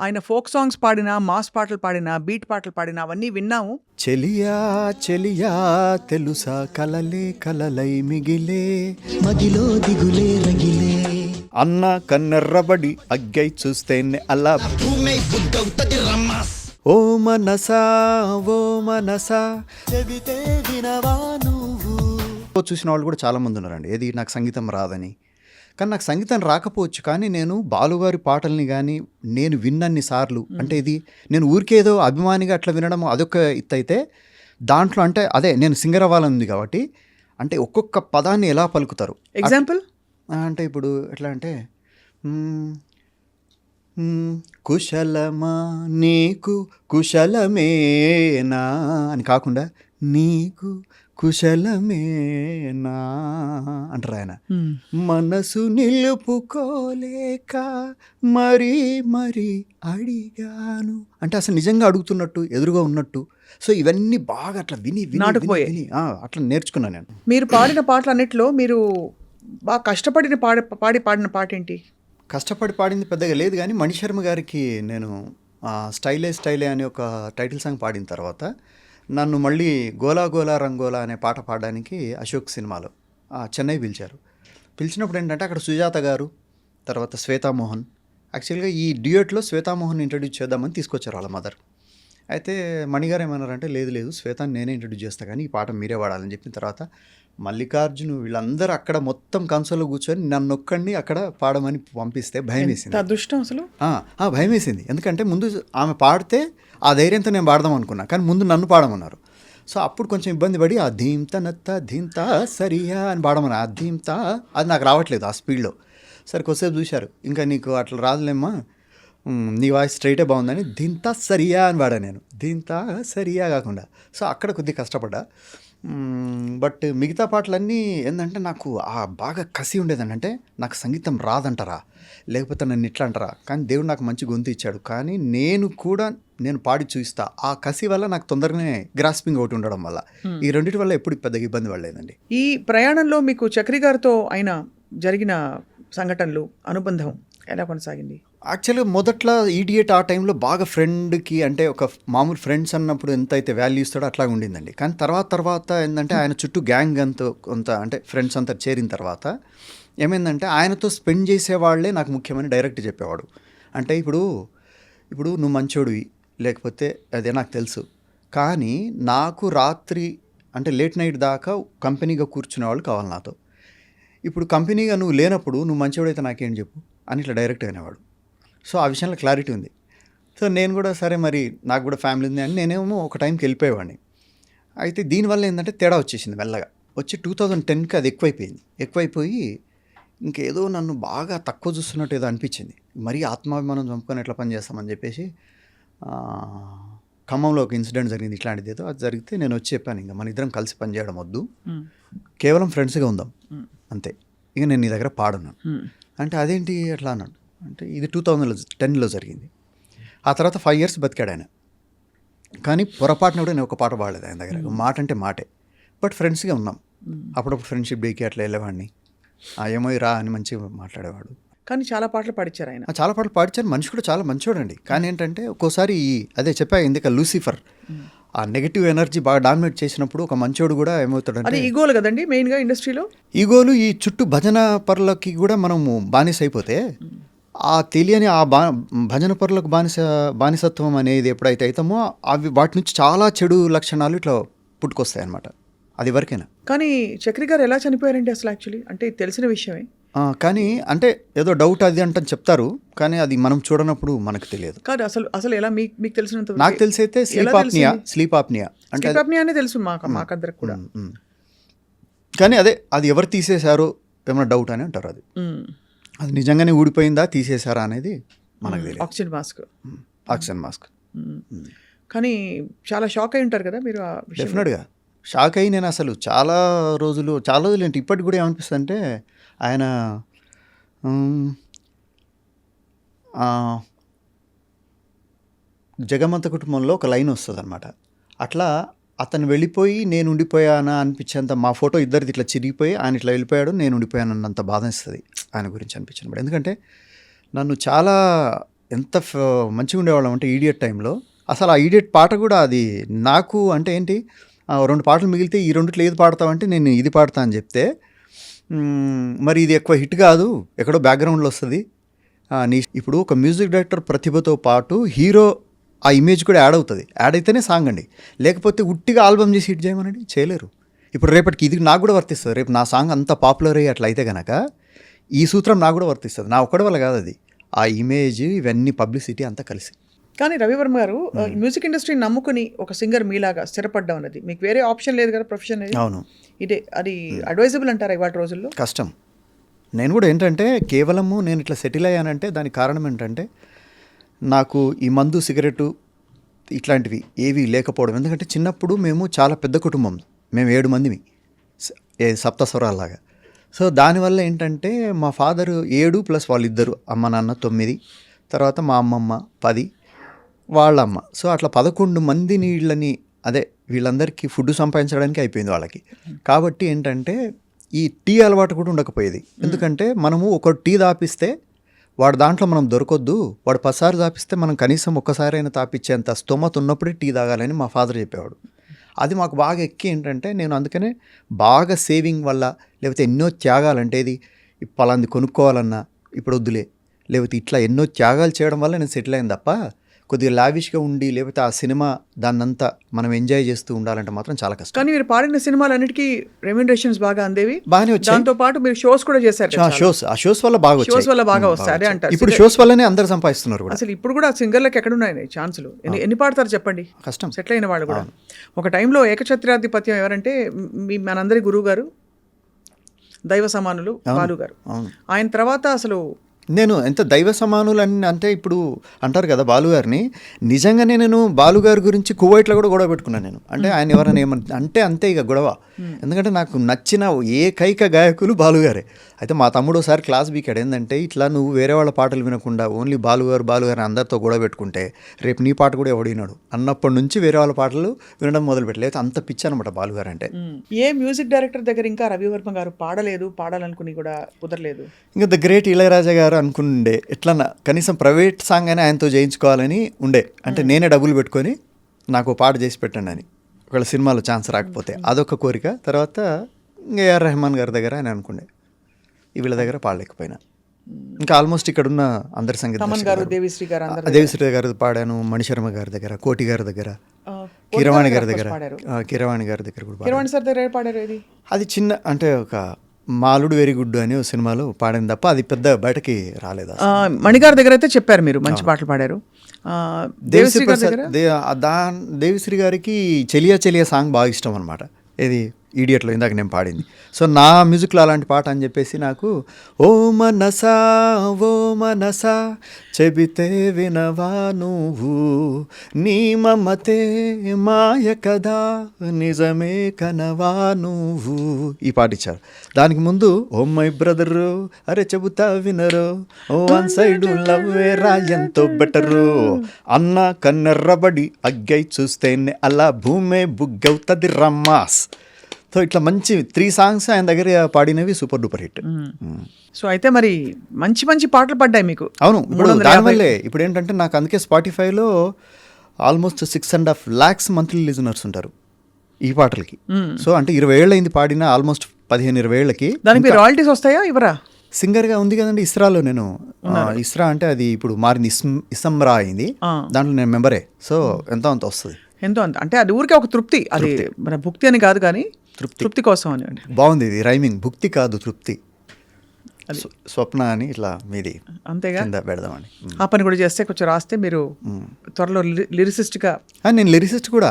ఆయన folk songs పాడినా mass పాటలు పాడినా బీట్ పాటలు పాడినా అవన్నీ విన్నాము చెలియా చెలియా తెలుసా కలలే కలలై మిగిలే మదిలో దిగులే రగిలే. అన్న కన్నెర్రబడి అగ్గై చూస్తేనే అలా. ఓ మనసా ఓ మనసా. చెబితే వినవా నువ్వు? చూసిన వాళ్ళు కూడా చాలా మంది ఉన్నారండి. ఏది నాకు సంగీతం రాదని. కానీ నాకు సంగీతం రాకపోవచ్చు కానీ నేను బాలుగారి పాటల్ని కానీ నేను విన్నన్ని సార్లు. అంటే ఇది నేను ఊరికేదో అభిమానిగా అట్లా వినడం అదొక ఇత్తు అయితే దాంట్లో అంటే అదే నేను సింగర్ అవ్వాలని కాబట్టి అంటే ఒక్కొక్క పదాన్ని ఎలా పలుకుతారు? ఎగ్జాంపుల్ అంటే ఇప్పుడు ఎట్లా అంటే కుశలమా నీకు కుశలమేనా అని కాకుండా నీకు కుశలమేనా అంటారు ఆయన. మనసు నిలుపుకోలేక మరీ మరీ అడిగాను. అంటే అసలు నిజంగా అడుగుతున్నట్టు ఎదురుగా ఉన్నట్టు. సో ఇవన్నీ బాగా అట్లా విని నాటుకుపోయాయి. అట్లా నేర్చుకున్నాను నేను. మీరు పాడిన పాటలన్నిట్లో మీరు బాగా కష్టపడిన పాడి పాడి పాడిన పాట ఏంటి కష్టపడి పాడింది పెద్దగా లేదు కానీ మణిశర్మ గారికి నేను స్టైలే స్టైలే అనే ఒక టైటిల్ సాంగ్ పాడిన తర్వాత నన్ను మళ్ళీ గోలా గోలా రంగోలా అనే పాట పాడడానికి అశోక్ సినిమాలో చెన్నై పిలిచారు. పిలిచినప్పుడు ఏంటంటే అక్కడ సుజాత గారు తర్వాత శ్వేతామోహన్. యాక్చువల్గా ఈ డ్యూయట్లో శ్వేతామోహన్ ఇంట్రడ్యూస్ చేద్దామని తీసుకొచ్చారు వాళ్ళ మదర్. అయితే మణిగారు ఏమన్నారంటే లేదు లేదు శ్వేతాన్ని నేనే ఇంట్రడ్యూస్ చేస్తా కానీ ఈ పాట మీరే వాడాలని చెప్పిన తర్వాత మల్లికార్జును వీళ్ళందరూ అక్కడ మొత్తం కన్సోల్లో కూర్చొని నన్ను ఒక్కడిని అక్కడ పాడమని పంపిస్తే భయం వేసింది. అదృష్టం అసలు? భయం వేసింది. ఎందుకంటే ముందు ఆమె పాడితే ఆ ధైర్యంతో నేను పాడదాం అనుకున్నా కానీ ముందు నన్ను పాడమన్నారు. సో అప్పుడు కొంచెం ఇబ్బంది పడి ఆ ధీంత నత్త ధీంత సరియా అని పాడమన్నా. ఆ ధీంత అది నాకు రావట్లేదు ఆ స్పీడ్లో సరే కొద్దిసేపు చూశారు. ఇంకా నీకు అట్లా రాదులేమ్మా నీ వాయిస్ స్ట్రైటే బాగుందని దింతా సరియా అని పాడా నేను. దింతా సరియా కాకుండా. సో అక్కడ కొద్దిగా కష్టపడ్డా. బట్ మిగతా పాటలన్నీ ఏంటంటే నాకు ఆ బాగా కసి ఉండేదండి. అంటే నాకు సంగీతం రాదంటారా? లేకపోతే నన్ను ఇట్లా అంటారా కానీ దేవుడు నాకు మంచి గొంతు ఇచ్చాడు. కానీ నేను కూడా నేను పాడి చూపిస్తా. ఆ కసి వల్ల నాకు తొందరగానే గ్రాస్పింగ్ ఒకటి ఉండడం వల్ల. ఈ రెండింటి వల్ల ఎప్పుడు పెద్దగా ఇబ్బంది పడలేదండి. ఈ ప్రయాణంలో మీకు చక్రి గారితో అయిన జరిగిన సంఘటనలు అనుబంధం ఎలా కొనసాగింది? యాక్చువల్గా మొదట్లో ఈడియట్ ఆ టైంలో బాగా ఫ్రెండ్కి అంటే ఒక మామూలు ఫ్రెండ్స్ అన్నప్పుడు ఎంత అయితే వాల్యూ ఇస్తాడో అట్లా ఉండిందండి. కానీ తర్వాత తర్వాత ఏంటంటే ఆయన చుట్టూ గ్యాంగ్ అంతా కొంత అంటే ఫ్రెండ్స్ అంతా చేరిన తర్వాత ఏమైందంటే ఆయనతో స్పెండ్ చేసేవాళ్ళే నాకు ముఖ్యమని డైరెక్ట్ చెప్పేవాడు. అంటే ఇప్పుడు ఇప్పుడు నువ్వు మంచోడివి లేకపోతే అదే నాకు తెలుసు. కానీ నాకు రాత్రి అంటే లేట్ నైట్ దాకా కంపెనీగా కూర్చునే వాళ్ళు కావాలి నాతో. ఇప్పుడు కంపెనీగా నువ్వు లేనప్పుడు నువ్వు మంచివాడైతే నాకేం చెప్పు? అని ఇట్లా డైరెక్ట్ అనేవాడు సో ఆ విషయంలో క్లారిటీ ఉంది. సో నేను కూడా సరే మరి నాకు కూడా ఫ్యామిలీ ఉంది అని నేనేమో ఒక టైంకి వెళ్ళిపోయేవాడిని. అయితే దీనివల్ల ఏంటంటే తేడా వచ్చేసింది మెల్లగా. వచ్చి టూ థౌజండ్ టెన్కి అది ఎక్కువైపోయింది. ఎక్కువైపోయి ఇంకేదో నన్ను బాగా తక్కువ చూస్తున్నట్టు ఏదో అనిపించింది. మరీ ఆత్మాభిమానం చంపుకొని ఎట్లా పని చేస్తామని చెప్పేసి ఖమ్మంలో ఒక ఇన్సిడెంట్ జరిగింది ఇట్లాంటిది ఏదో. అది జరిగితే నేను వచ్చి చెప్పాను ఇంకా మన ఇద్దరం కలిసి పనిచేయడం వద్దు. కేవలం ఫ్రెండ్స్గా ఉందాం. అంతే. ఇక నేను నీ దగ్గర పాడున్నాను. అంటే అదేంటి అట్లా అన్నాడు. అంటే ఇది టూ థౌజండ్లో టెన్లో జరిగింది. ఆ తర్వాత ఫైవ్ ఇయర్స్ బతికాడు ఆయన. కానీ పొరపాటున కూడా నేను ఒక పాట పాడలేదు ఆయన దగ్గర. మాట అంటే మాటే. బట్ ఫ్రెండ్స్గా ఉన్నాం. అప్పుడప్పుడు ఫ్రెండ్షిప్ డేకి అట్లా వెళ్ళేవాడిని. ఆ ఏమో రా అని మంచిగా మాట్లాడేవాడు. కానీ చాలా పాటలు పాడించారు ఆయన. చాలా పాటలు పాడించారు మనిషి కూడా చాలా మంచివాడండి కానీ ఏంటంటే ఒక్కోసారి ఈ అదే చెప్పా ఇందుక లూసిఫర్. ఆ నెగిటివ్ ఎనర్జీ బాగా డామినేట్ చేసినప్పుడు ఒక మంచోడు కూడా అది ఏమవుతాడంటే ఈగోలు కదండి మెయిన్గా ఇండస్ట్రీలో? ఈగోలు ఈ చుట్టూ భజన పరులకి కూడా మనము బానిస అయిపోతే ఆ తెలియని ఆ బా భజన పరులకు బానిస బానిసత్వం అనేది ఎప్పుడైతే అవుతామో అవి వాటి నుంచి చాలా చెడు లక్షణాలు ఇట్లా పుట్టుకొస్తాయి అన్నమాట అది ఎవరికైనా కానీ చక్రి గారు ఎలా చనిపోయారండి అసలు యాక్చువల్లీ? అంటే తెలిసిన విషయమే. కానీ అంటే ఏదో డౌట్ అది అంటని చెప్తారు కానీ అది మనం చూడనప్పుడు మనకు తెలియదు. కాదు అసలు అసలు ఎలా మీకు మీకు తెలిసినంత నాకు తెలిసి అయితే స్లీప్ ఆప్నియా స్లీప్ ఆప్నియా. అంటే అనే తెలుసు మాకు మాకందరికి కూడా. కానీ అదే అది ఎవరు తీసేశారో ఏమైనా డౌట్ అని అంటారు అది. అది నిజంగానే ఊడిపోయిందా తీసేశారా అనేది మనకు తెలియదు. Oxygen mask. Oxygen mask. కానీ చాలా షాక్ అయి ఉంటారు కదా మీరు డెఫినెట్గా. షాక్ అయ్యి నేను అసలు చాలా రోజులు చాలా రోజులు ఏంటి ఇప్పటికి కూడా ఏమనిపిస్తుంది అంటే ఆయన జగమంత కుటుంబంలో ఒక లైన్ వస్తుంది అనమాట అట్లా అతను వెళ్ళిపోయి నేను ఉండిపోయానా అనిపించేంత మా ఫోటో ఇద్దరిది ఇట్లా చిరిగిపోయి ఆయన ఇట్లా వెళ్ళిపోయాడు నేను ఉండిపోయాను అన్నంత బాధ ఇస్తుంది ఆయన గురించి అనిపించినప్పుడు ఎందుకంటే నన్ను చాలా ఎంత ఫ- మంచిగా ఉండేవాళ్ళం అంటే ఈడియట్ టైంలో. అసలు ఆ ఈడియట్ పాట కూడా అది నాకు అంటే ఏంటి రెండు పాటలు మిగిలితే ఈ రెండిట్లో ఏది పాడతావంటే నేను ఇది పాడతా అని చెప్తే మరి ఇది ఎక్కువ హిట్ కాదు ఎక్కడో బ్యాక్గ్రౌండ్లో వస్తుంది. నీ ఇప్పుడు ఒక మ్యూజిక్ డైరెక్టర్ ప్రతిభతో పాటు హీరో ఆ ఇమేజ్ కూడా యాడ్ అవుతుంది. యాడ్ అయితేనే సాంగ్ అండి. లేకపోతే ఉట్టిగా ఆల్బమ్ చేసి హిట్ చేయమనండి? చేయలేరు. ఇప్పుడు రేపటికి ఇది నాకు కూడా వర్తిస్తుంది. రేపు నా సాంగ్ అంత పాపులర్ అయ్యి అట్లా అయితే కనుక ఈ సూత్రం నాకు కూడా వర్తిస్తుంది. నా ఒక్కడి వల్ల కాదు అది. ఆ ఇమేజ్ ఇవన్నీ పబ్లిసిటీ అంతా కలిసి. కానీ రవివర్మ గారు మ్యూజిక్ ఇండస్ట్రీని నమ్ముకుని ఒక సింగర్ మీలాగా స్థిరపడ్డం అన్నది మీకు వేరే ఆప్షన్ లేదు కదా ప్రొఫెషన్ అనేది? అవును. ఇదే అది అడ్వైజబుల్ అంటారా ఇవాళ రోజుల్లో? కష్టం. నేను కూడా ఏంటంటే కేవలము నేను ఇట్లా సెటిల్ అయ్యానంటే దానికి కారణం ఏంటంటే నాకు ఈ మందు సిగరెట్ ఇట్లాంటివి ఏవి లేకపోవడం. ఎందుకంటే చిన్నప్పుడు మేము చాలా పెద్ద కుటుంబం. మేము ఏడు మందిమి. స- ఏ సప్తస్వరాల్లాగా. సో దానివల్ల ఏంటంటే మా ఫాదరు ఏడు ప్లస్ వాళ్ళిద్దరు అమ్మ నాన్న తొమ్మిది తర్వాత మా అమ్మమ్మ పది వాళ్ళమ్మ. సో అట్లా పదకొండు మంది వీళ్ళని అదే వీళ్ళందరికీ ఫుడ్ సంపాదించడానికి అయిపోయింది వాళ్ళకి. కాబట్టి ఏంటంటే ఈ టీ అలవాటు కూడా ఉండకపోయేది. ఎందుకంటే మనము ఒక టీ తాపిస్తే వాడు దాంట్లో మనం దొరకొద్దు వాడు పసారి తాపిస్తే మనం కనీసం ఒక్కసారైనా తాపిచ్చేంత స్తోమత ఉన్నప్పుడే టీ తాగాలని మా ఫాదర్ చెప్పేవాడు. అది మాకు బాగా ఎక్కి ఏంటంటే నేను అందుకనే బాగా సేవింగ్ వల్ల లేకపోతే ఎన్నో త్యాగాలంటే ఇది పలాంది కొనుక్కోవాలన్నా ఇప్పుడు వద్దులే లేకపోతే ఇట్లా ఎన్నో త్యాగాలు చేయడం వల్ల నేను సెటిల్ అయింది తప్ప కొద్దిగా లావిష్గా ఉండి లేకపోతే ఆ సినిమా దాన్నంతా మనం ఎంజాయ్ చేస్తూ ఉండాలంటే మాత్రం చాలా కష్టం. కానీ మీరు పాడిన సినిమాలన్నిటికీ రెమ్యూనరేషన్స్ బాగా అందేవి. బాగానే వచ్చాయి. దాంతో పాటు మీరు షోస్ కూడా చేశారు. షోస్ ఆ షోస్ వల్ల బాగా షోస్ వల్ల బాగా వస్తాయి. అంటారు. ఇప్పుడు షోస్ వల్లనే అందరు సంపాదిస్తున్నారు కూడా. అసలు ఇప్పుడు కూడా సింగర్లకు ఎక్కడున్నాయి ఛాన్సులు? ఎన్ని ఎన్ని పాడతారు చెప్పండి? కష్టం. సెటిల్ అయిన వాళ్ళు కూడా. ఒక టైంలో ఏకఛత్రాధిపత్యం ఎవరంటే మీ మనందరి గురువు గారు దైవ సమానులు బాలు గారు ఆయన తర్వాత అసలు నేను ఎంత దైవ సమానులు అని అంటే ఇప్పుడు అంటారు కదా బాలుగారిని నిజంగానే నేను బాలుగారి గురించి కువైట్లో కూడా గొడవ పెట్టుకున్నాను నేను. అంటే ఆయన ఎవరైనా ఏమని అంటే అంతే ఇక గొడవ. ఎందుకంటే నాకు నచ్చిన ఏకైక గాయకులు బాలుగారే అయితే మా తమ్ముడు ఒకసారి క్లాస్ బీకాడు. ఏంటంటే ఇట్లా నువ్వు వేరే వాళ్ళ పాటలు వినకుండా ఓన్లీ బాలుగారు బాలుగారు అందరితో గొడవ పెట్టుకుంటే రేపు నీ పాట కూడా ఎవడినాడు అన్నప్పటి నుంచి వేరే వాళ్ళ పాటలు వినడం మొదలు పెట్టలేదు. అంత పిచ్చి అనమాట బాలుగారు అంటే. ఏ మ్యూజిక్ డైరెక్టర్ దగ్గర ఇంకా రవివర్మ గారు పాడలేదు పాడాలనుకుని కూడా కుదరలేదు? ఇంకా ద గ్రేట్ ఇళయరాజా గారు అనుకుండే ఎట్లన్నా కనీసం ప్రైవేట్ సాంగ్ అయినా ఆయనతో చేయించుకోవాలని ఉండే. అంటే నేనే డబ్బులు పెట్టుకొని నాకు పాట చేసి పెట్టండి అని. ఒకవేళ సినిమాలో ఛాన్స్ రాకపోతే అదొక కోరిక. తర్వాత ఏఆర్ రెహమాన్ గారి దగ్గర ఆయన అనుకుండే ఈ వీళ్ళ దగ్గర పాడలేకపోయినా ఇంకా ఆల్మోస్ట్ ఇక్కడ ఉన్న అందరి సంగీత. దేవిశ్రీ గారు అందరు దేవిశ్రీ గారి పాడాను మణిశర్మ గారి దగ్గర కోటి గారి దగ్గర కీరవాణి గారి గారు దగ్గర. కీరవాణి గారి దగ్గర కూడా పాడారు అది చిన్న అంటే ఒక మాలుడు వెరీ గుడ్ అని సినిమాలో పాడింది తప్ప అది పెద్ద బయటకి రాలేదు మణిగారి దగ్గర అయితే చెప్పారు మీరు మంచి పాటలు పాడారు. దేవిశ్రీ గారి దగ్గర? దేవిశ్రీ గారికి చెలియా చెలియా సాంగ్ బాగా ఇష్టం అనమాట ఇది ఈడియట్లో ఇందాక నేను పాడింది. సో నా మ్యూజిక్లో అలాంటి పాట అని చెప్పేసి నాకు ఓ మనసా ఓ మనసా చెబితే వినవా నువ్వు నీ మమతే మాయ కదా నిజమే కనవా నువ్వు. ఈ పాట ఇచ్చారు. దానికి ముందు ఓ మై బ్రదర్ అరే చెబుతా వినరు ఓ వన్ సైడ్ లవ్ రా ఎంతో బెటరు అన్న కన్నెర్రబడి అగ్గై చూస్తేనే అలా భూమే బుగ్గవుతుంది రమ్మాస్. సో ఇట్లా మంచి త్రీ సాంగ్స్ ఆయన దగ్గర పాడినవి సూపర్ డూపర్ హిట్ సో అయితే మరి మంచి మంచి పాటలు పడ్డాయి మీకు. అవును ఇప్పుడు. దానివల్లే ఇప్పుడు ఏంటంటే నాకు అందుకే స్పాటిఫైలో almost six and half lakhs monthly listeners ఉంటారు ఈ పాటలకి. సో అంటే ఇరవై ఏళ్ళు అయింది పాడిన ఆల్మోస్ట్ పదిహేను ఇరవై ఏళ్ళకి. దానికి రాయల్టీస్ వస్తాయా ఇవరా సింగర్గా ఉంది కదండి ఇస్రాలో నేను. ఇస్రా అంటే అది ఇప్పుడు మారింది ఇస్మ్ ఇసమ్రా అయింది. దాంట్లో నేను మెంబరే. సో ఎంతో అంత వస్తుంది. ఎంతో అంత. అంటే అది ఊరికే ఒక తృప్తి. అది మన భుక్తి అని కాదు కానీ తృప్తి. కోసం అని అండి. బాగుంది ఇది రైమింగ్. భుక్తి కాదు తృప్తి. స్వ- స్వప్న అని ఇట్లా మీది అంతేగా? కింద పెడదామని. ఆ పని కూడా చేస్తే కొంచెం రాస్తే మీరు త్వరలో లిరిసిస్ట్గా నేను లిరిసిస్ట్ కూడా